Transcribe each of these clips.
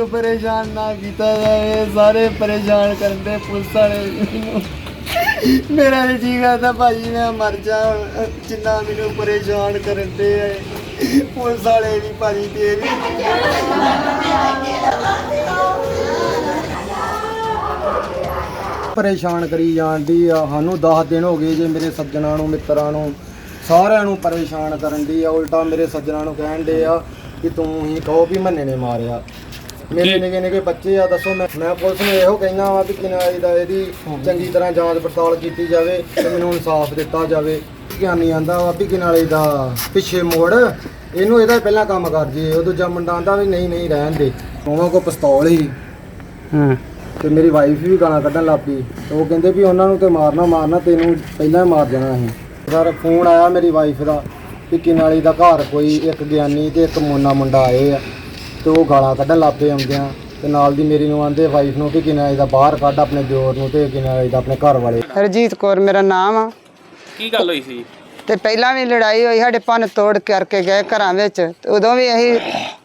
ਮੈਨੂੰ ਪਰੇਸ਼ਾਨ ਨਾ ਕੀਤਾ ਜਾਵੇ? ਸਾਰੇ ਪਰੇਸ਼ਾਨ ਕਰਦੇ ਪੁਲਿਸ ਵਾਲੇ ਮੈਨੂੰ ਮੇਰਾ ਜੀ ਜੀ ਕਰਦਾ ਭਾਜੀ, ਮੈਂ ਮਰ ਜਾ। ਹੁਣ ਜਿੰਨਾ ਮੈਨੂੰ ਪਰੇਸ਼ਾਨ ਕਰਦੇ ਆ। ਪੁਲਿਸ ਵਾਲੇ ਵੀ ਭਾਜੀ ਤੇਰੀ ਪਰੇਸ਼ਾਨ ਕਰੀ ਜਾਂਦੀ ਆ। ਸਾਨੂੰ 10 ਦਿਨ ਹੋ ਗਏ ਜੇ ਮੇਰੇ ਸੱਜਣਾ ਨੂੰ, ਮਿੱਤਰਾਂ ਨੂੰ। ਸਾਰਿਆਂ ਨੂੰ ਪਰੇਸ਼ਾਨ ਕਰਨ ਦੀ ਆ। ਉਲਟਾ ਮੇਰੇ ਸੱਜਣਾ ਨੂੰ ਕਹਿਣ ਦੇ ਆ ਕਿ ਤੂੰ ਹੀ ਕਹੋ ਵੀ ਮੰਨੇ ਨੇ ਮਾਰਿਆ। ਮੇਰੇ ਨਿੱਕੇ ਨਿੱਕੇ ਬੱਚੇ ਆ ਦੱਸੋ ਮੈਂ ਮੈਂ ਪੁਲਿਸ ਨੂੰ ਇਹੋ ਕਹਿਣਾ ਵਾ ਵੀ ਕਿਨਾਰੀ ਦਾ ਇਹਦੀ ਚੰਗੀ ਤਰ੍ਹਾਂ ਜਾਂਚ ਪੜਤਾਲ ਕੀਤੀ ਜਾਵੇ ਤੇ ਮੈਨੂੰ ਇਨਸਾਫ ਦਿੱਤਾ ਜਾਵੇ। ਗਿਆਨੀ ਆਂਦਾ ਵਾ ਵੀ ਕਿਨਾਰੇ ਦਾ ਪਿੱਛੇ ਮੋੜ ਇਹਨੂੰ ਇਹਦਾ ਪਹਿਲਾਂ ਕੰਮ ਕਰ ਜੀ ਉਹ ਦੂਜਾ ਮੁੰਡਾ ਆਂਦਾ ਵੀ ਨਹੀਂ ਨਹੀਂ ਰਹਿਣ ਦੇ। ਉਹਨਾਂ ਕੋ ਪਿਸਤੌਲ ਹੀ ਹਾਂ। ਤੇ ਮੇਰੀ ਵਾਈਫ ਵੀ ਗਾਲਾਂ ਕੱਢਣ ਲੱਗ ਪਈ। ਤੇ ਉਹ ਕਹਿੰਦੇ ਵੀ ਉਹਨਾਂ ਨੂੰ ਤੇ ਮਾਰਨਾ ਮਾਰਨਾ ਤੈਨੂੰ ਪਹਿਲਾਂ ਹੀ ਮਾਰ ਜਾਣਾ ਅਸੀਂ। ਸਰ ਫੋਨ ਆਇਆ ਮੇਰੀ ਵਾਈਫ ਦਾ ਕਿ ਕਿਨਾਲੀ ਦਾ ਘਰ ਕੋਈ ਇੱਕ ਗਿਆਨੀ ਤੇ ਇੱਕ ਮੋਨਾ ਮੁੰਡਾ ਆਏ ਆ। ਤੇ ਉਹ ਗਾਲਾਂ ਕੱਢਣ ਲੱਗ ਪਏ ਆਉਂਦਿਆਂ ਤੇ ਨਾਲ ਦੀ ਮੇਰੀ ਨੂੰ ਆਂਦੇ ਵਾਈਫ ਨੂੰ ਕਿ ਕਿਨਾਲੀ ਦਾ ਬਾਹਰ ਕੱਢ ਆਪਣੇ ਦਿਓਰ ਨੂੰ ਤੇ ਕਿਨਾਲੀ ਦਾ ਆਪਣੇ ਘਰ ਵਾਲੇ ਹਰਜੀਤ ਕੌਰ ਮੇਰਾ ਨਾਮ ਆ। ਕੀ ਗੱਲ ਹੋਈ ਸੀ? ਤੇ ਪਹਿਲਾਂ ਵੀ ਲੜਾਈ ਹੋਈ ਸਾਡੇ ਭੰਨ ਤੋੜ ਕਰਕੇ ਗਏ ਘਰਾਂ ਵਿੱਚ। ਤੇ ਉਦੋਂ ਵੀ ਅਸੀਂ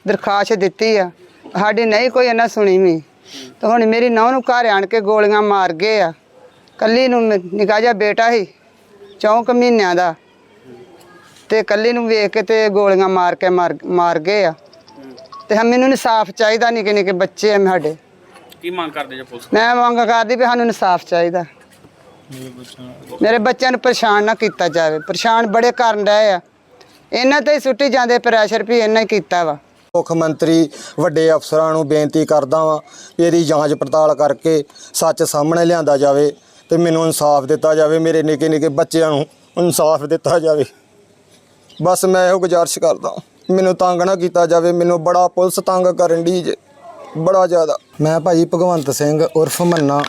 ਦਰਖਾਸਤ ਦਿੱਤੀ ਆ ਸਾਡੀ ਨਹੀਂ ਕੋਈ ਇਹਨਾਂ ਸੁਣੀ ਵੀ। ਤੇ ਹੁਣ ਮੇਰੀ ਨੌਂ ਨੂੰ ਘਰ ਆਣ ਕੇ ਗੋਲੀਆਂ ਮਾਰ ਗਏ ਆ। ਕੱਲੀ ਨੂੰ ਨਿਕਾ ਜਿਹਾ ਬੇਟਾ ਸੀ ਚੌਂਕ ਮਹੀਨਿਆਂ ਦਾ। ਤੇ ਕੱਲੀ ਨੂੰ ਵੇਖ ਕੇ ਤੇ ਗੋਲੀਆਂ ਮਾਰ ਕੇ ਮਾਰ ਮਾਰ ਗਏ ਆ। ਤੇ ਹਮ ਮੈਨੂੰ ਇਨਸਾਫ ਚਾਹੀਦਾ ਨਿੱਕੇ ਨਿੱਕੇ ਬੱਚੇ ਆ ਸਾਡੇ। ਕੀ ਮੰਗ ਕਰਦੇ ਜੇ ਪੁਲਿਸ ਮੈਂ ਮੰਗ ਕਰਦੀ ਵੀ ਸਾਨੂੰ ਇਨਸਾਫ ਚਾਹੀਦਾ। ਮੇਰੇ ਬੱਚਿਆਂ ਨੂੰ ਪਰੇਸ਼ਾਨ ਨਾ ਕੀਤਾ ਜਾਵੇ। ਪਰੇਸ਼ਾਨ ਬੜੇ ਕਰਨ ਰਹੇ ਆ। ਇਹਨਾਂ ਤੇ ਹੀ ਸੁੱਟੀ ਜਾਂਦੇ ਪ੍ਰੈਸ਼ਰ ਵੀ ਇਹਨਾਂ ਹੀ ਕੀਤਾ ਵਾ। ਮੁੱਖ ਮੰਤਰੀ ਵੱਡੇ ਅਫਸਰਾਂ ਨੂੰ ਬੇਨਤੀ ਕਰਦਾ ਵਾਂ ਵੀ ਇਹਦੀ ਜਾਂਚ ਪੜਤਾਲ ਕਰਕੇ ਸੱਚ ਸਾਹਮਣੇ ਲਿਆਂਦਾ ਜਾਵੇ ਤੇ ਮੈਨੂੰ ਇਨਸਾਫ ਦਿੱਤਾ ਜਾਵੇ ਮੇਰੇ ਨਿੱਕੇ ਨਿੱਕੇ ਬੱਚਿਆਂ ਨੂੰ ਇਨਸਾਫ ਦਿੱਤਾ ਜਾਵੇ। ਬਸ ਮੈਂ ਇਹੋ ਗੁਜ਼ਾਰਿਸ਼ ਕਰਦਾ ਮੈਨੂੰ ਤੰਗ ਨਾ ਕੀਤਾ ਜਾਵੇ, ਮੈਨੂੰ ਬੜਾ ਪੁਲਿਸ ਤੰਗ ਕਰਨ ਦੀ ਬੜਾ ਜ਼ਿਆਦਾ। ਮੈਂ ਭਾਜੀ ਭਗਵੰਤ ਸਿੰਘ ਉਰਫ ਮੰਨਾ।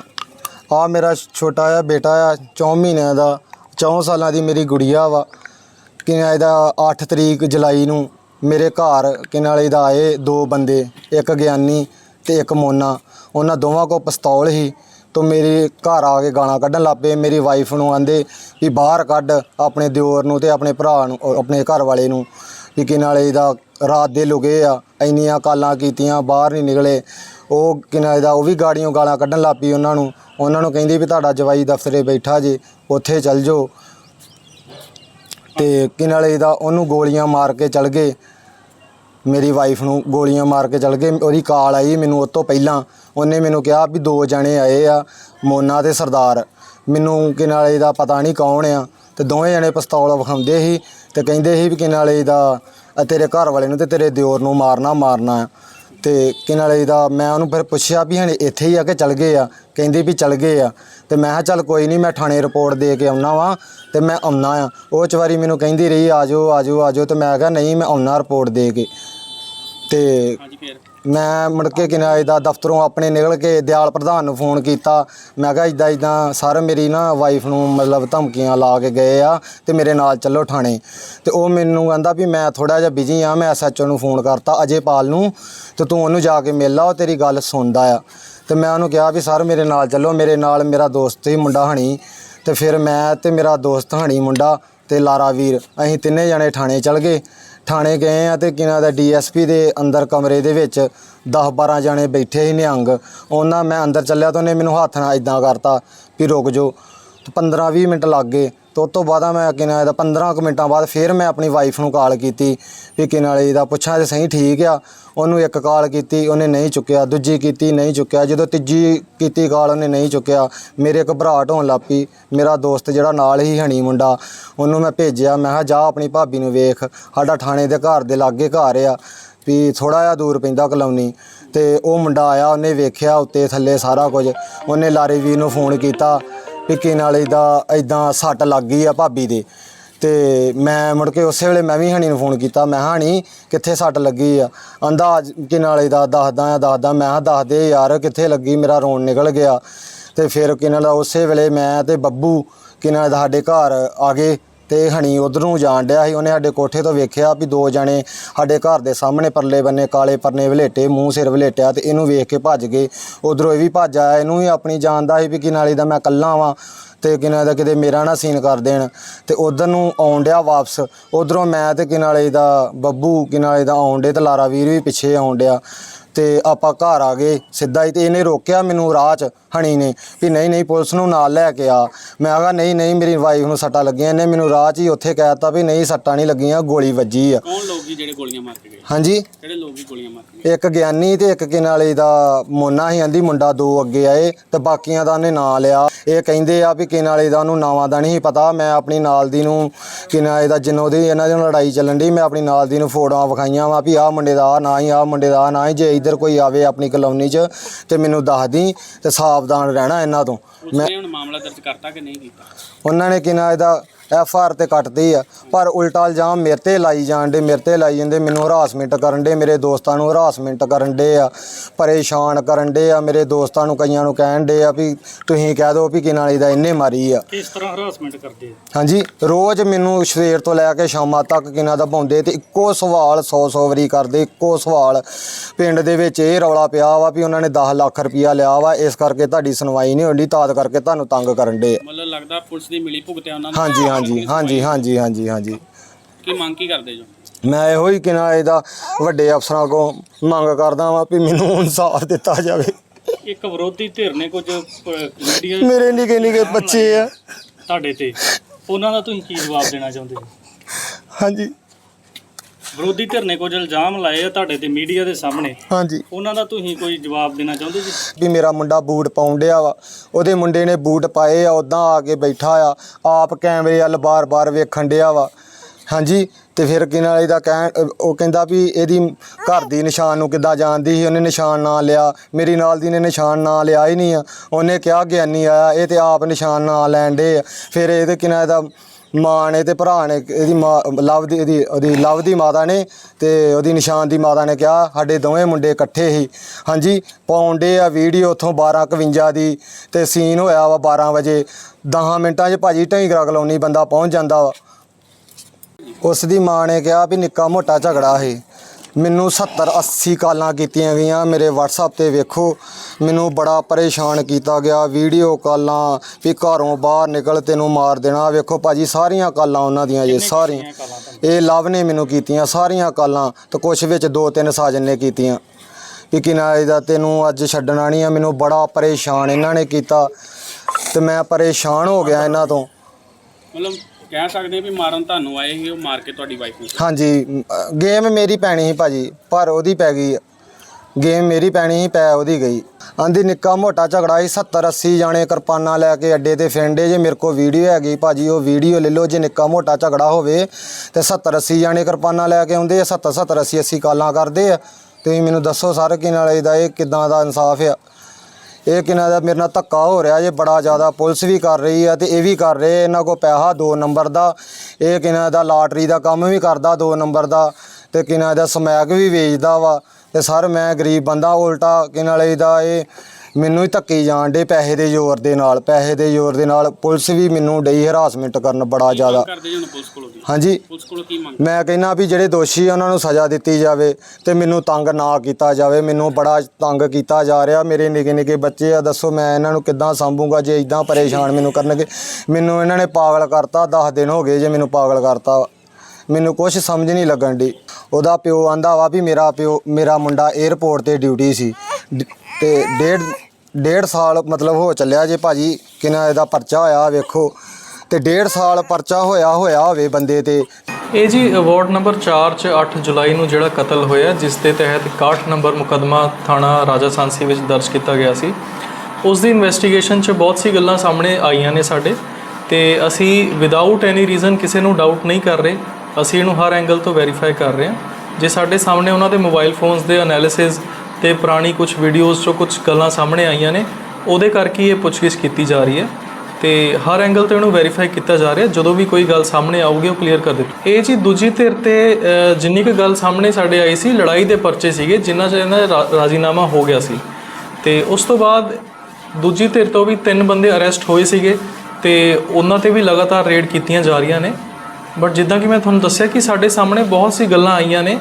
ਆ ਮੇਰਾ ਛੋਟਾ ਆ ਬੇਟਾ ਆ 4 ਮਹੀਨਿਆਂ ਦਾ 4 ਸਾਲਾਂ ਦੀ ਮੇਰੀ ਗੁੜੀਆ ਵਾ। ਕਿ ਇਹਦਾ 8 ਤਰੀਕ ਜੁਲਾਈ ਨੂੰ ਮੇਰੇ ਘਰ ਕਿ ਨਾਲ ਇਹਦਾ ਆਏ ਦੋ ਬੰਦੇ, ਇੱਕ ਗਿਆਨੀ ਤੇ ਇੱਕ ਮੋਨਾ। ਉਹਨਾਂ ਦੋਵਾਂ ਕੋ ਪਿਸਤੌਲ ਹੀ ਤੋਂ ਮੇਰੇ ਘਰ ਆ ਕੇ ਗਾਲਾਂ ਕੱਢਣ ਲੱਗ ਪਏ। ਮੇਰੀ ਵਾਈਫ ਨੂੰ ਆਂਦੇ ਵੀ ਬਾਹਰ ਕੱਢ ਆਪਣੇ ਦਿਓਰ ਨੂੰ ਤੇ ਆਪਣੇ ਭਰਾ ਨੂੰ, ਆਪਣੇ ਘਰ ਵਾਲੇ ਨੂੰ। ਵੀ ਕਿ ਨਾਲੇ ਦਾ ਰਾਤ ਦੇ ਲੁਕੇ ਆ, ਇੰਨੀਆਂ ਕਾਲਾਂ ਕੀਤੀਆਂ, ਬਾਹਰ ਨਹੀਂ ਨਿਕਲੇ। ਉਹ ਕਿਨਾਲੇ ਦਾ ਉਹ ਵੀ ਗਾੜੀਆਂ ਗਾਲਾਂ ਕੱਢਣ ਲੱਗ ਪਈ ਉਹਨਾਂ ਨੂੰ। ਉਹਨਾਂ ਨੂੰ ਕਹਿੰਦੀ ਵੀ ਤੁਹਾਡਾ ਜਵਾਈ ਦਫ਼ਤਰੇ ਬੈਠਾ ਜੇ, ਉੱਥੇ ਚੱਲ ਜਾਓ। ਤੇ ਕਿਨਾਲੇ ਦਾ ਉਹਨੂੰ ਗੋਲੀਆਂ ਮਾਰ ਕੇ ਚਲ ਗਏ। ਮੇਰੀ ਵਾਈਫ ਨੂੰ ਗੋਲੀਆਂ ਮਾਰ ਕੇ ਚਲ ਗਏ। ਉਹਦੀ ਕਾਲ ਆਈ ਮੈਨੂੰ ਉਸ ਤੋਂ ਪਹਿਲਾਂ। ਉਹਨੇ ਮੈਨੂੰ ਕਿਹਾ ਵੀ ਦੋ ਜਣੇ ਆਏ ਆ, ਮੋਨਾ ਤੇ ਸਰਦਾਰ। ਮੈਨੂੰ ਕਿ ਨਾਲੇ ਦਾ ਪਤਾ ਨਹੀਂ ਕੌਣ ਆ। ਤੇ ਦੋਵੇਂ ਜਣੇ ਪਿਸਤੌਲ ਵਿਖਾਉਂਦੇ ਸੀ। ਤੇ ਕਹਿੰਦੇ ਸੀ ਵੀ ਕਿਨਾਲੇ ਦਾ, ਅ ਤੇਰੇ ਘਰ ਵਾਲੇ ਨੂੰ ਤੇ ਤੇਰੇ ਦਿਓਰ ਨੂੰ ਮਾਰਨਾ ਮਾਰਨਾ। ਆ। ਤੇ ਕਿਨਾਲੇ ਦਾ ਮੈਂ ਉਹਨੂੰ ਫਿਰ ਪੁੱਛਿਆ ਵੀ ਹਣੇ ਇੱਥੇ ਹੀ ਆ ਕੇ ਚਲ ਗਏ ਆ? ਕਹਿੰਦੇ ਵੀ ਚਲ ਗਏ ਆ। ਤੇ ਮੈਂ ਕਿਹਾ, ਚੱਲ ਕੋਈ ਨਹੀਂ ਮੈਂ ਥਾਣੇ ਰਿਪੋਰਟ ਦੇ ਕੇ ਆਉਣਾ ਵਾਂ ਤੇ ਮੈਂ ਆਉਣਾ ਆ। ਉਹ ਚਵਾਰੀ ਮੈਨੂੰ ਕਹਿੰਦੀ ਰਹੀ ਆਜੋ ਆਜੋ ਆਜੋ ਤੇ ਮੈਂ ਕਿਹਾ, ਨਹੀਂ, ਮੈਂ ਆਉਣਾ ਰਿਪੋਰਟ ਦੇ ਕੇ। ਤੇ ਹਾਂਜੀ, ਫੇਰ? ਮੈਂ ਮੁੜ ਕੇ ਕਿਨਾਰੇ ਦਾ ਦਫ਼ਤਰੋਂ ਆਪਣੇ ਨਿਕਲ ਕੇ ਦਿਆਲ ਪ੍ਰਧਾਨ ਨੂੰ ਫੋਨ ਕੀਤਾ। ਮੈਂ ਕਿਹਾ ਇਦਾਂ ਇਦਾਂ ਸਰ ਮੇਰੀ ਨਾ ਵਾਈਫ ਨੂੰ ਮਤਲਬ ਧਮਕੀਆਂ ਲਾ ਕੇ ਗਏ ਆ ਤੇ ਮੇਰੇ ਨਾਲ ਚੱਲੋ ਥਾਣੇ। ਤੇ ਉਹ ਮੈਨੂੰ ਕਹਿੰਦਾ ਵੀ ਮੈਂ ਥੋੜਾ ਜਿਹਾ ਬਿਜ਼ੀ ਆ, ਮੈਂ ਐਸਐਚਓ ਨੂੰ ਫੋਨ ਕਰਤਾ ਅਜੇ ਪਾਲ ਨੂੰ ਤੇ ਤੂੰ ਉਹਨੂੰ ਜਾ ਕੇ ਮਿਲ ਲਾ, ਉਹ ਤੇਰੀ ਗੱਲ ਸੁਣਦਾ ਆ। ਤੇ ਮੈਂ ਉਹਨੂੰ ਕਿਹਾ ਵੀ ਸਰ ਮੇਰੇ ਨਾਲ ਚੱਲੋ, ਮੇਰੇ ਨਾਲ ਮੇਰਾ ਦੋਸਤ ਹੀ ਮੁੰਡਾ ਹਣੀ। ਤੇ ਫਿਰ ਮੈਂ ਤੇ ਮੇਰਾ ਦੋਸਤ ਹਣੀ ਮੁੰਡਾ ਤੇ ਲਾਰਾ ਵੀਰ ਅਸੀਂ ਤਿੰਨੇ ਜਣੇ ਥਾਣੇ ਚੱਲ ਗਏ। ਥਾਣੇ ਗਏ ਆ ਤੇ ਕਿਨਾਂ ਦਾ ਡੀਐਸਪੀ ਦੇ ਅੰਦਰ ਕਮਰੇ ਦੇ ਵਿੱਚ 10 12 ਜਣੇ ਬੈਠੇ ਸੀ ਨਿਹੰਗ। ਉਹਨਾਂ ਮੈਂ ਅੰਦਰ ਚੱਲਿਆ ਤਾਂ ਉਹਨੇ ਮੈਨੂੰ ਹੱਥ ਨਾਲ ਇਦਾਂ ਕਰਤਾ ਵੀ ਰੁਕ ਜਾਓ। ਤੇ 15 20 ਮਿੰਟ ਲੱਗ ਗਏ। ਤੇ ਉਸ ਤੋਂ ਬਾਅਦ ਮੈਂ ਕਿਨਾਂ ਦਾ 15 ਕੁ ਮਿੰਟਾਂ ਬਾਅਦ ਫਿਰ ਮੈਂ ਆਪਣੀ ਵਾਈਫ ਨੂੰ ਕਾਲ ਕੀਤੀ ਵੀ ਕਿ ਕਿਨਾਲੇ ਦਾ ਪੁੱਛਾਂ ਤੇ ਸਹੀ ਠੀਕ ਆ। ਉਹਨੂੰ ਇੱਕ ਕਾਲ ਕੀਤੀ, ਉਹਨੇ ਨਹੀਂ ਚੁੱਕਿਆ। ਦੂਜੀ ਕੀਤੀ, ਨਹੀਂ ਚੁੱਕਿਆ। ਜਦੋਂ ਤੀਜੀ ਕੀਤੀ ਕਾਲ ਉਹਨੇ ਨਹੀਂ ਚੁੱਕਿਆ। ਮੇਰੇ ਘਬਰਾਹਟ ਹੋਣ ਲੱਗ ਪਈ। ਮੇਰਾ ਦੋਸਤ ਜਿਹੜਾ ਨਾਲ ਹੀ ਹਣੀ ਮੁੰਡਾ, ਉਹਨੂੰ ਮੈਂ ਭੇਜਿਆ। ਮੈਂ ਕਿਹਾ, ਜਾ ਆਪਣੀ ਭਾਬੀ ਨੂੰ ਵੇਖ। ਸਾਡਾ ਥਾਣੇ ਦੇ ਘਰ ਦੇ ਲਾਗੇ ਘਰ ਆ। ਵੀ ਥੋੜਾ ਜਿਹਾ ਦੂਰ ਪੈਂਦਾ ਕਲੋਨੀ। ਤੇ ਉਹ ਮੁੰਡਾ ਆਇਆ, ਉਹਨੇ ਵੇਖਿਆ ਉੱਤੇ ਥੱਲੇ ਸਾਰਾ ਕੁਝ। ਉਹਨੇ ਲਾਰੇ ਵੀਰ ਨੂੰ ਫੋਨ ਕੀਤਾ। ਵੀ ਕਿ ਨਾਲੇ ਦਾ ਇਦਾਂ ਸੱਟ ਲੱਗ ਗਈ ਆ ਭਾਬੀ ਦੇ। ਤੇ ਮੈਂ ਮੁੜ ਕੇ ਉਸੇ ਵੇਲੇ ਮੈਂ ਵੀ ਹਣੀ ਨੂੰ ਫੋਨ ਕੀਤਾ, ਮੈਂ ਹਣੀ, ਕਿੱਥੇ ਸੱਟ ਲੱਗੀ ਆ? ਅੰਦਾਜ਼ ਕਿ ਨਾਲੇ ਦਾ ਦੱਸਦਾ ਆ, ਦੱਸਦਾ। ਮੈਂ ਕਿਹਾ ਦੱਸ ਦੇ ਯਾਰ, ਕਿੱਥੇ ਲੱਗੀ? ਮੇਰਾ ਰੋਣ ਨਿਕਲ ਗਿਆ। ਤੇ ਫਿਰ ਕਿ ਨਾਲ ਉਸੇ ਵੇਲੇ ਮੈਂ ਤੇ ਬੱਬੂ, ਕਿ ਨਾਲ ਸਾਡੇ ਘਰ ਆ ਗਏ। ਤੇ ਹਣੀ ਉਧਰ ਨੂੰ ਜਾਣ ਡਿਆ ਸੀ, ਉਹਨੇ ਸਾਡੇ ਕੋਠੇ ਤੋਂ ਵੇਖਿਆ ਵੀ ਦੋ ਜਣੇ ਸਾਡੇ ਘਰ ਦੇ ਸਾਹਮਣੇ ਪਰਲੇ ਬੰਨੇ ਕਾਲੇ ਪਰਨੇ ਵਲੇਟੇ, ਮੂੰਹ ਸਿਰ ਵਲੇਟਿਆ ਤੇ ਇਹਨੂੰ ਵੇਖ ਕੇ ਭੱਜ ਗਏ। ਉਧਰੋਂ ਇਹ ਵੀ ਭੱਜ ਆਇਆ, ਇਹਨੂੰ ਵੀ ਆਪਣੀ ਜਾਨ ਦਾ ਸੀ ਵੀ ਕਿ ਨਾਲੇ ਦਾ ਮੈਂ ਕੱਲਾ ਵਾਂ। ਤੇ ਕਿਨਾਂ ਦਾ ਕਿਤੇ ਮੇਰਾ ਨਾ ਸੀਨ ਕਰ ਦੇਣ ਤੇ ਉਧਰ ਨੂੰ ਆਉਣ ਡਿਆ ਵਾਪਸ। ਉਧਰੋਂ ਮੈਂ ਤੇ ਕਿਨਾਲੇ ਦਾ ਬੱਬੂ ਕਿਨਾਲੇ ਦਾ ਆਉਣ ਡੇ ਤੇ ਲਾਰਾ ਵੀਰ ਵੀ ਪਿੱਛੇ ਆਉਣ ਡਿਆ। ਤੇ ਆਪਾਂ ਘਰ ਆ ਗਏ ਸਿੱਧਾ ਹੀ ਤੇ ਇਹਨੇ ਰੋਕਿਆ ਮੈਨੂੰ ਰਾਹ 'ਚ ਹਣੀ ਨੇ ਵੀ ਨਹੀਂ ਨਹੀਂ ਪੁਲਿਸ ਨੂੰ ਨਾਲ ਲੈ ਕੇ ਆ। ਮੈਂ ਕਿਹਾ ਨਹੀਂ ਨਹੀਂ ਮੇਰੀ ਵਾਈਫ ਨੂੰ ਸੱਟਾਂ ਲੱਗੀਆਂ ਇਹਨੇ ਮੈਨੂੰ ਰਾਹ 'ਚ ਹੀ ਉੱਥੇ ਕਹਿਤਾ ਵੀ ਨਹੀਂ ਸੱਟਾਂ ਨਹੀਂ ਲੱਗੀਆਂ ਗੋਲੀ ਵੱਜੀ ਆ। ਕੌਣ ਲੋਕ ਜੀ ਜਿਹੜੇ ਗੋਲੀਆਂ ਮਾਰ ਕੇ ਗਏ? ਹਾਂਜੀ? ਕਿਹੜੇ ਲੋਕ ਜੀ ਗੋਲੀਆਂ ਮਾਰ ਕੇ ਗਏ? ਇੱਕ ਗਿਆਨੀ ਤੇ ਇੱਕ ਕਿਨਾਲੇ ਦਾ ਮੋਨਾ ਹੀ ਆਂਦੀ ਮੁੰਡਾ ਦੋ ਅੱਗੇ ਆਏ ਤੇ ਬਾਕੀਆਂ ਦਾ ਉਹਨੇ ਨਾਂ ਲਿਆ। ਇਹ ਕਹਿੰਦੇ ਆ ਵੀ ਕਿਨਾਲੇ ਦਾ ਉਹਨੂੰ ਨਾਵਾਂ ਦਾ ਨਹੀਂ ਪਤਾ। ਮੈਂ ਆਪਣੀ ਨਾਲ ਦੀ ਨੂੰ ਕਿਨਾਲੇ ਦਾ ਜਿੰਨੋਂ ਦੀ ਇਹਨਾਂ ਦੀ ਲੜਾਈ ਚੱਲਣ ਦੀ ਮੈਂ ਆਪਣੀ ਨਾਲ ਦੀ ਨੂੰ ਫੋਟੋਆਂ ਵਿਖਾਈਆਂ ਵਾ ਵੀ ਆਹ ਮੁੰਡੇ ਦਾ ਆਹ ਨਾਂ ਹੀ ਆਹ ਮੁੰਡੇ ਦਾ ਆਹ ਨਾਂ ਹੀ ਜੇ ਇੱਧਰ ਕੋਈ ਆਵੇ ਆਪਣੀ ਕਲੋਨੀ 'ਚ ਤੇ ਮੈਨੂੰ ਦੱਸ ਦੀ ਤੇ ਸਾਵਧਾਨ ਰਹਿਣਾ ਇਹਨਾਂ ਤੋਂ। ਉਸਨੇ ਹੁਣ ਮਾਮਲਾ ਦਰਜ ਕਰਤਾ ਕਿ ਨਹੀਂ ਕੀਤਾ? ਉਹਨਾਂ ਨੇ ਕਿਨਾ ਇਹਦਾ ਐਫ ਆਰ ਤੇ ਕੱਟਦੀ ਆ ਪਰ ਉਲਟਾ ਇਲਜ਼ਾਮ ਮੇਰੇ ਤੇ ਲਾਈ ਜਾਣ ਦੇ ਮੇਰੇ ਤੇ ਲਾਈ ਜਾਂਦੇ ਮੈਨੂੰ ਹਰਾਸਮੈਂਟ ਕਰਨ ਦੇ ਮੇਰੇ ਦੋਸਤਾਂ ਨੂੰ ਹਰਾਸਮੈਂਟ ਕਰਨ ਦੇ ਆ ਪਰੇਸ਼ਾਨ ਕਰਨ ਦੇ ਆ ਮੇਰੇ ਦੋਸਤਾਂ ਨੂੰ ਕਈਆਂ ਨੂੰ ਕਹਿਣ ਦੇ ਆ ਵੀ ਤੁਸੀਂ ਕਹਿ ਦਿਓ ਵੀ ਕਿਨਾਲੀ ਦਾ ਇੰਨੇ ਮਾਰੀ ਆ। ਕਿਸ ਤਰ੍ਹਾਂ ਹਰਾਸਮੈਂਟ ਕਰਦੇ ਆ? ਹਾਂਜੀ ਰੋਜ਼ ਮੈਨੂੰ ਸਵੇਰ ਤੋਂ ਲੈ ਕੇ ਸ਼ਾਮਾਂ ਤੱਕ ਕਿਨਾਂ ਦਾ ਪਾਉਂਦੇ ਤੇ ਇੱਕੋ ਸਵਾਲ 100 100 ਵਾਰੀ ਕਰਦੇ ਇੱਕੋ ਸਵਾਲ ਪਿੰਡ ਦੇ ਵਿੱਚ ਇਹ ਰੌਲਾ ਪਿਆ ਵਾ ਵੀ ਉਹਨਾਂ ਨੇ 10 ਲੱਖ ਰੁਪਇਆ ਲਿਆ ਵਾ ਇਸ ਕਰਕੇ ਤੁਹਾਡੀ ਸੁਣਵਾਈ ਨਹੀਂ ਹੁੰਦੀ ਤਾਦ ਕਰਕੇ ਤੁਹਾਨੂੰ ਤੰਗ ਕਰਨ ਦੇ। ਮਤਲਬ ਲੱਗਦਾ ਪੁਲਿਸ ਦੀ ਮਿਲੀ ਭੁਗਤਿਆ ਉਹਨਾਂ ਨੇ। ਹਾਂਜੀ ਹਾਂਜੀ ਹਾਂਜੀ ਹਾਂਜੀ ਹਾਂਜੀ ਹਾਂਜੀ। ਕੀ ਮੰਗ ਕੀ ਕਰਦੇ ਜੋ? ਮੈਂ ਇਹੋ ਹੀ ਕਿਨਾ ਇਹਦਾ ਵੱਡੇ ਅਫਸਰਾਂ ਕੋ ਮੰਗ ਕਰਦਾ ਵਾਂ ਵੀ ਮੈਨੂੰ ਇਨਸਾਫ ਦਿੱਤਾ ਜਾਵੇ। ਇੱਕ ਵਿਰੋਧੀ ਧਿਰ ਨੇ ਕੁਝ ਮੀਡੀਆ ਮੇਰੇ ਨਿੱਕੇ ਨਿੱਕੇ ਬੱਚੇ ਆ। ਤੁਹਾਡੇ ਤੇ। ਉਹਨਾਂ ਦਾ ਤੁਸੀਂ ਕੀ ਜਵਾਬ ਦੇਣਾ ਚਾਹੁੰਦੇ ਹੋ? ਹਾਂਜੀ। ਵਿਰੋਧੀ ਧਿਰ ਨੇ ਕੁਝ ਇਲਜ਼ਾਮ ਲਾਏ ਆ ਤੁਹਾਡੇ ਤੇ ਮੀਡੀਆ ਦੇ ਸਾਹਮਣੇ। ਹਾਂਜੀ। ਉਹਨਾਂ ਦਾ ਤੁਸੀਂ ਕੋਈ ਜਵਾਬ ਦੇਣਾ ਚਾਹੁੰਦੇ ਜੀ? ਵੀ ਮੇਰਾ ਮੁੰਡਾ ਬੂਟ ਪਾਉਣ ਡਿਆ ਵਾ। ਉਹਦੇ ਮੁੰਡੇ ਨੇ ਬੂਟ ਪਾਏ ਆ ਉਦਾਂ ਆ ਕੇ ਬੈਠਾ ਆ। ਆਪ ਕੈਮਰੇ ਵੱਲ ਬਾਰ-ਬਾਰ ਵੇਖਣ ਡਿਆ ਵਾ। ਹਾਂਜੀ ਤੇ ਫਿਰ ਕਿਨਾਂ ਇਹਦਾ ਕਹਿ ਅਹ ਉਹ ਕਹਿੰਦਾ ਵੀ ਇਹਦੀ ਘਰ ਦੀ ਨਿਸ਼ਾਨ ਨੂੰ ਕਿੱਦਾਂ ਜਾਣਦੀ ਸੀ? ਉਹਨੇ ਨਿਸ਼ਾਨ ਨਾ ਲਿਆ। ਮੇਰੀ ਨਾਲ ਦੀ ਨੇ ਨਿਸ਼ਾਨ ਨਾ ਲਿਆ ਹੀ ਨਹੀਂ ਆ। ਉਹਨੇ ਕਿਹਾ ਗਿਆਨੀ ਆਇਆ ਇਹ ਤੇ ਆਪ ਨਿਸ਼ਾਨ ਨਾ ਲੈਣ ਦੇ ਫਿਰ ਇਹਦੇ ਕਿਨਾਂ ਇਹਦਾ ਮਾਂ ਨੇ ਤੇ ਭਰਾ ਨੇ, ਇਹਦੀ ਮਾਂ, ਲਵ ਦੀ, ਇਹਦੀ, ਉਹਦੀ ਲਵ ਦੀ ਮਾਤਾ ਨੇ ਤੇ ਉਹਦੀ ਨਿਸ਼ਾਨ ਦੀ ਮਾਤਾ ਨੇ ਕਿਹਾ, ਸਾਡੇ ਦੋਵੇਂ ਮੁੰਡੇ ਇਕੱਠੇ ਸੀ ਹਾਂਜੀ, ਪਾਉਂਦੇ ਆ ਵੀਡੀਓ ਉਥੋਂ 12:51 ਦੀ ਤੇ ਸੀਨ ਹੋਇਆ ਵਾ 12 ਵਜੇ। 10 ਮਿੰਟਾਂ 'ਚ ਭਾਜੀ ਢਾਈਗਰਾ ਕਲੋਨੀ ਬੰਦਾ ਪਹੁੰਚ ਜਾਂਦਾ ਵਾ। ਉਸ ਦੀ ਮਾਂ ਨੇ ਕਿਹਾ ਵੀ ਨਿੱਕਾ ਮੋਟਾ ਝਗੜਾ ਹੈ ਮੈਨੂੰ 70 80 ਕਾਲਾਂ ਕੀਤੀਆਂ ਗਈਆਂ ਮੇਰੇ WhatsApp ਤੇ ਵੇਖੋ। ਮੈਨੂੰ ਬੜਾ ਪਰੇਸ਼ਾਨ ਕੀਤਾ ਗਿਆ ਵੀਡੀਓ ਕਾਲਾਂ ਵੀ ਘਰੋਂ ਬਾਹਰ ਨਿਕਲ ਤੈਨੂੰ ਮਾਰ ਦੇਣਾ। ਵੇਖੋ ਭਾਜੀ ਸਾਰੀਆਂ ਕਾਲਾਂ ਉਹਨਾਂ ਦੀਆਂ ਜੇ ਸਾਰੀਆਂ ਇਹ ਲਵ ਨੇ ਮੈਨੂੰ ਕੀਤੀਆਂ ਸਾਰੀਆਂ ਕਾਲਾਂ ਤੇ ਕੁਛ ਵਿੱਚ ਦੋ ਤਿੰਨ ਸਾਜਨ ਨੇ ਕੀਤੀਆਂ। ਵੀ ਕਿਨਾਰੇ ਦਾ ਤੈਨੂੰ ਅੱਜ ਛੱਡਣਾ ਨਹੀਂ ਆ ਮੈਨੂੰ ਬੜਾ ਪਰੇਸ਼ਾਨ ਇਹਨਾਂ ਨੇ ਕੀਤਾ। ਤੇ ਮੈਂ ਪਰੇਸ਼ਾਨ ਹੋ ਗਿਆ ਇਹਨਾਂ ਤੋਂ। ਮਤਲਬ ਕਹਿ ਸਕਦੇ ਵੀ ਮਾਰਨ ਤੁਹਾਨੂੰ ਆਏ ਸੀ, ਉਹ ਮਾਰ ਕੇ ਤੁਹਾਡੀ ਵਾਈਫ ਨੂੰ ਹਾਂਜੀ ਗੇਮ ਮੇਰੀ ਪੈਣੀ ਸੀ ਭਾਜੀ, ਪਰ ਉਹਦੀ ਪੈ ਗਈ। ਗੇਮ ਮੇਰੀ ਪੈਣੀ ਸੀ, ਪੈ ਉਹਦੀ ਗਈ। ਆਂਦੀ, ਨਿੱਕਾ ਮੋਟਾ ਝਗੜਾ ਸੀ 70 80 ਜਾਣੇ ਕਿਰਪਾਨਾਂ ਲੈ ਕੇ ਅੱਡੇ ਤੇ ਫਿਰਦੇ ਜੇ ਮੇਰੇ ਕੋਲ ਵੀਡੀਓ ਹੈਗੀ, ਭਾਜੀ, ਉਹ ਵੀਡੀਓ ਲੈ ਲਓ, ਜੇ ਨਿੱਕਾ ਮੋਟਾ ਝਗੜਾ ਹੋਵੇ, ਤੇ 70 80 ਜਾਣੇ ਕਿਰਪਾਨਾਂ ਲੈ ਕੇ ਆਉਂਦੇ ਆ 70 70 80 80 ਕਾਲਾਂ ਕਰਦੇ ਆ। ਤੁਸੀਂ ਮੈਨੂੰ ਦੱਸੋ ਸਰ ਕਿ ਨਾਲ ਇਹਦਾ ਇਹ, ਕਿਦਾਂ ਦਾ ਇਨਸਾਫ ਆ? ਇਹ ਕਿਨਾਂ ਦਾ ਮੇਰੇ ਨਾਲ ਧੱਕਾ ਹੋ ਰਿਹਾ ਜੇ ਬੜਾ ਜ਼ਿਆਦਾ ਪੁਲਿਸ ਵੀ ਕਰ ਰਹੀ ਆ ਤੇ ਇਹ ਵੀ ਕਰ ਰਹੇ ਇਹਨਾਂ ਕੋ ਪੈਸਾ 2 ਨੰਬਰ ਦਾ, ਇਹ ਕਿਨਾਂ ਦਾ ਲਾਟਰੀ ਦਾ ਕੰਮ ਵੀ ਕਰਦਾ 2 ਨੰਬਰ ਦਾ, ਤੇ ਕਿਨਾਂ ਦਾ ਸਮੈਕ ਵੀ ਵੇਚਦਾ ਵਾ, ਤੇ ਸਰ ਮੈਂ ਗਰੀਬ ਬੰਦਾ, ਉਲਟਾ ਕਿਨਾਂ ਲਈ ਦਾ ਇਹ ਮੈਨੂੰ ਹੀ ਧੱਕੀ ਜਾਣ ਡੇ ਪੈਸੇ ਦੇ ਜ਼ੋਰ ਦੇ ਨਾਲ ਪੈਸੇ ਦੇ ਜ਼ੋਰ ਦੇ ਨਾਲ ਪੁਲਿਸ ਵੀ ਮੈਨੂੰ ਡਈ ਹਰਾਸਮੈਂਟ ਕਰਨ ਬੜਾ ਜ਼ਿਆਦਾ। ਕਰਦੇ ਜੀ ਹੁਣ ਪੁਲਿਸ ਕੋਲੋਂ ਦੀ ਹਾਂਜੀ। ਪੁਲਿਸ ਕੋਲੋਂ ਕੀ ਮੰਗ? ਮੈਂ ਕਹਿੰਦਾ ਵੀ ਜਿਹੜੇ ਦੋਸ਼ੀ ਆ ਉਹਨਾਂ ਨੂੰ ਸਜ਼ਾ ਦਿੱਤੀ ਜਾਵੇ ਤੇ ਮੈਨੂੰ ਤੰਗ ਨਾ ਕੀਤਾ ਜਾਵੇ। ਮੈਨੂੰ ਬੜਾ ਤੰਗ ਕੀਤਾ ਜਾ ਰਿਹਾ। ਮੇਰੇ ਨਿੱਕੇ ਨਿੱਕੇ ਬੱਚੇ ਆ ਦੱਸੋ ਮੈਂ ਇਹਨਾਂ ਨੂੰ ਕਿੱਦਾਂ ਸੰਭੂਗਾ ਜੇ ਇਦਾਂ ਪਰੇਸ਼ਾਨ ਮੈਨੂੰ ਕਰਨਗੇ? ਮੈਨੂੰ ਇਹਨਾਂ ਨੇ ਪਾਗਲ ਕਰਤਾ 10 ਦਿਨ ਹੋ ਗਏ ਜੇ ਮੈਨੂੰ ਪਾਗਲ ਕਰਤਾ। ਮੈਨੂੰ ਕੁਝ ਸਮਝ ਨਹੀਂ ਲੱਗਣ ਦੀ ਉਹਦਾ ਪਿਓ ਆਂਦਾ ਵਾ ਵੀ ਮੇਰਾ ਪਿਓ ਮੇਰਾ ਮੁੰਡਾ 에ਅਰਪੋਰਟ ਤੇ ਡਿਊਟੀ ਸੀ। ਡ- ਤੇ ਡੇਢ ਡੇਢ ਸਾਲ ਮਤਲਬ ਹੋ ਚੱਲਿਆ ਜੇ ਭਾਜੀ, ਕਿਨਾ ਇਹਦਾ ਪਰਚਾ ਹੋਇਆ, ਵੇਖੋ। ਤੇ ਡੇਢ ਸਾਲ ਪਰਚਾ ਹੋਇਆ ਹੋਇਆ ਹੋਵੇ ਬੰਦੇ ਤੇ। ਇਹ ਜੀ ਵਾਰਡ ਨੰਬਰ 4 ਚ 8 ਜੁਲਾਈ ਨੂੰ ਜਿਹੜਾ ਕਤਲ ਹੋਇਆ, ਜਿਸ ਦੇ ਤਹਿਤ 61 ਨੰਬਰ ਮੁਕੱਦਮਾ ਥਾਣਾ ਰਾਜਾ ਸਾਂਸੀ ਵਿੱਚ ਦਰਜ ਕੀਤਾ ਗਿਆ ਸੀ। ਉਸ ਦੀ ਇਨਵੈਸਟੀਗੇਸ਼ਨ 'ਚ ਬਹੁਤ ਸੀ ਗੱਲਾਂ ਸਾਹਮਣੇ ਆਈਆਂ ਨੇ ਸਾਡੇ। ਤੇ ਅਸੀਂ ਵਿਦਆਊਟ ਐਨੀ ਰੀਜ਼ਨ ਕਿਸੇ ਨੂੰ ਡਾਊਟ ਨਹੀਂ ਕਰ ਰਹੇ, ਅਸੀਂ ਇਹਨੂੰ ਹਰ ਐਂਗਲ ਤੋਂ ਵੈਰੀਫਾਈ ਕਰ ਰਹੇ ਹਾਂ। ਜੇ ਸਾਡੇ ਸਾਹਮਣੇ ਉਹਨਾਂ ਦੇ ਮੋਬਾਈਲ ਫੋਨਸ ਦੇ ਐਨਾਲਿਸਿਸ ਤੇ ਪੁਰਾਣੀ ਕੁਝ ਵੀਡੀਓਜ਼ 'ਚੋਂ ਕੁਝ ਗੱਲਾਂ ਸਾਹਮਣੇ ਆਈਆਂ ਨੇ, ਉਹਦੇ ਕਰਕੇ ਇਹ ਪੁੱਛਗਿੱਛ ਕੀਤੀ ਜਾ ਰਹੀ ਹੈ ਤੇ ਹਰ ਐਂਗਲ 'ਤੇ ਉਹਨੂੰ ਵੈਰੀਫਾਈ ਕੀਤਾ ਜਾ ਰਿਹਾ, ਜਦੋਂ ਵੀ ਕੋਈ ਗੱਲ ਸਾਹਮਣੇ ਆਊਗੀ, ਉਹ ਕਲੀਅਰ ਕਰ ਦਿੱਤੀ। ਇਹ ਜੀ ਦੂਜੀ ਧਿਰ ਤੇ ਜਿੰਨੀ ਕੁ ਗੱਲ ਸਾਹਮਣੇ ਸਾਡੇ ਆਈ ਸੀ, ਲੜਾਈ ਦੇ ਪਰਚੇ ਸੀਗੇ, ਜਿਨ੍ਹਾਂ 'ਚ ਇਹਨਾਂ ਦਾ ਰਾਜ਼ੀਨਾਮਾ ਹੋ ਗਿਆ ਸੀ। ਤੇ ਉਸ ਤੋਂ ਬਾਅਦ ਦੂਜੀ ਧਿਰ ਤੋਂ ਵੀ ਤਿੰਨ ਬੰਦੇ ਅਰੈਸਟ ਹੋਏ ਸੀਗੇ, ਤੇ ਉਹਨਾਂ ਤੇ ਵੀ ਲਗਾਤਾਰ ਰੇਡ ਕੀਤੀਆਂ ਜਾ ਰਹੀਆਂ ਨੇ। ਬਟ ਜਿੱਦਾਂ ਕਿ ਮੈਂ ਤੁਹਾਨੂੰ ਦੱਸਿਆ ਕਿ ਸਾਡੇ ਸਾਹਮਣੇ ਬਹੁਤ ਸੀ ਗੱਲਾਂ ਆਈਆਂ ਨੇ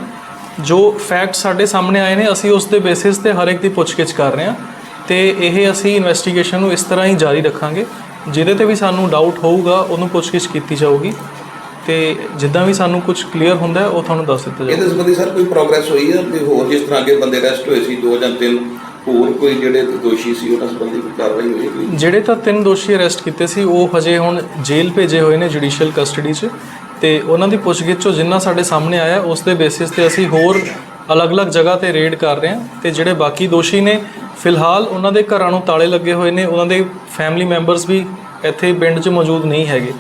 ਜੋ ਫੈਕਟ ਸਾਡੇ ਸਾਹਮਣੇ ਆਏ ਨੇ ਅਸੀਂ ਉਸ ਦੇ ਬੇਸਿਸ ਤੇ ਹਰ ਇੱਕ ਦੀ ਪੁੱਛਗਿੱਛ ਕਰ ਰਹੇ ਹਾਂ ਤੇ ਇਹ ਅਸੀਂ ਇਨਵੈਸਟੀਗੇਸ਼ਨ ਨੂੰ ਇਸ ਤਰ੍ਹਾਂ ਹੀ ਜਾਰੀ ਰੱਖਾਂਗੇ। ਜਿਹਦੇ ਤੇ ਵੀ ਸਾਨੂੰ ਡਾਊਟ ਹੋਊਗਾ ਉਹਨੂੰ ਪੁੱਛਗਿੱਛ ਕੀਤੀ ਜਾਊਗੀ ਤੇ ਜਿੱਦਾਂ ਵੀ ਸਾਨੂੰ ਕੁਝ ਕਲੀਅਰ ਹੁੰਦਾ ਹੈ, ਉਹ ਤੁਹਾਨੂੰ ਦੱਸ ਦਿੱਤਾ ਜਾਊਗਾ। ਇਹਦੇ ਸੰਬੰਧੀ ਸਰ ਕੋਈ ਪ੍ਰੋਗਰੈਸ ਹੋਈ ਹੈ ਵੀ ਹੋਰ ਜਿਸ ਤਰ੍ਹਾਂ ਅੱਗੇ ਬੰਦੇ ਅਰੈਸਟ ਹੋਏ ਸੀ ਦੋ ਜਾਂ ਤਿੰਨ ਹੋਰ ਕੋਈ ਜਿਹੜੇ ਦੋਸ਼ੀ ਸੀ ਉਹਨਾਂ ਸੰਬੰਧੀ ਕੋਈ ਕਾਰਵਾਈ ਹੋਈ ਜਿਹੜੇ ਤਾਂ ਤਿੰਨ ਦੋਸ਼ੀ ਅਰੈਸਟ ਕੀਤੇ ਸੀ ਉਹ ਹਜੇ ਹੁਣ ਜੇਲ੍ਹ ਭੇਜੇ ਹੋਏ ਨੇ ਜੁਡੀਸ਼ੀਅਲ ਕਸਟਡੀ 'ਚ। ਤੇ ਉਹਨਾਂ ਦੀ ਪੁੱਛਗਿੱਛ 'ਚੋਂ ਜਿੰਨਾ ਸਾਡੇ ਸਾਹਮਣੇ ਆਇਆ, ਉਸ ਦੇ ਬੇਸਿਸ ਤੇ ਅਸੀਂ ਹੋਰ ਅਲੱਗ-ਅਲੱਗ ਜਗ੍ਹਾ ਤੇ ਰੇਡ ਕਰ ਰਹੇ ਹਾਂ ਤੇ ਜਿਹੜੇ ਬਾਕੀ ਦੋਸ਼ੀ ਨੇ, ਫਿਲਹਾਲ ਉਹਨਾਂ ਦੇ ਘਰਾਂ ਨੂੰ ਤਾਲੇ ਲੱਗੇ ਹੋਏ ਨੇ, ਉਹਨਾਂ ਦੇ ਫੈਮਿਲੀ ਮੈਂਬਰਸ ਵੀ ਇੱਥੇ ਪਿੰਡ 'ਚ ਮੌਜੂਦ ਨਹੀਂ ਹੈਗੇ।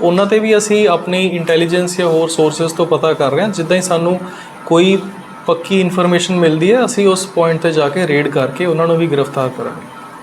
ਉਹਨਾਂ ਤੇ ਵੀ ਅਸੀਂ ਆਪਣੀ ਇੰਟੈਲੀਜੈਂਸ ਜਾਂ ਹੋਰ ਸੋਰਸਸ ਤੋਂ ਪਤਾ ਕਰ ਰਹੇ ਹਾਂ, ਜਿੱਦਾਂ ਹੀ ਸਾਨੂੰ ਕੋਈ ਪੱਕੀ ਇਨਫੋਰਮੇਸ਼ਨ ਮਿਲਦੀ ਹੈ, ਅਸੀਂ ਉਸ ਪੁਆਇੰਟ ਤੇ ਜਾ ਕੇ ਰੇਡ ਕਰਕੇ ਉਹਨਾਂ ਨੂੰ ਵੀ ਗ੍ਰਿਫਤਾਰ ਕਰਾਂਗੇ।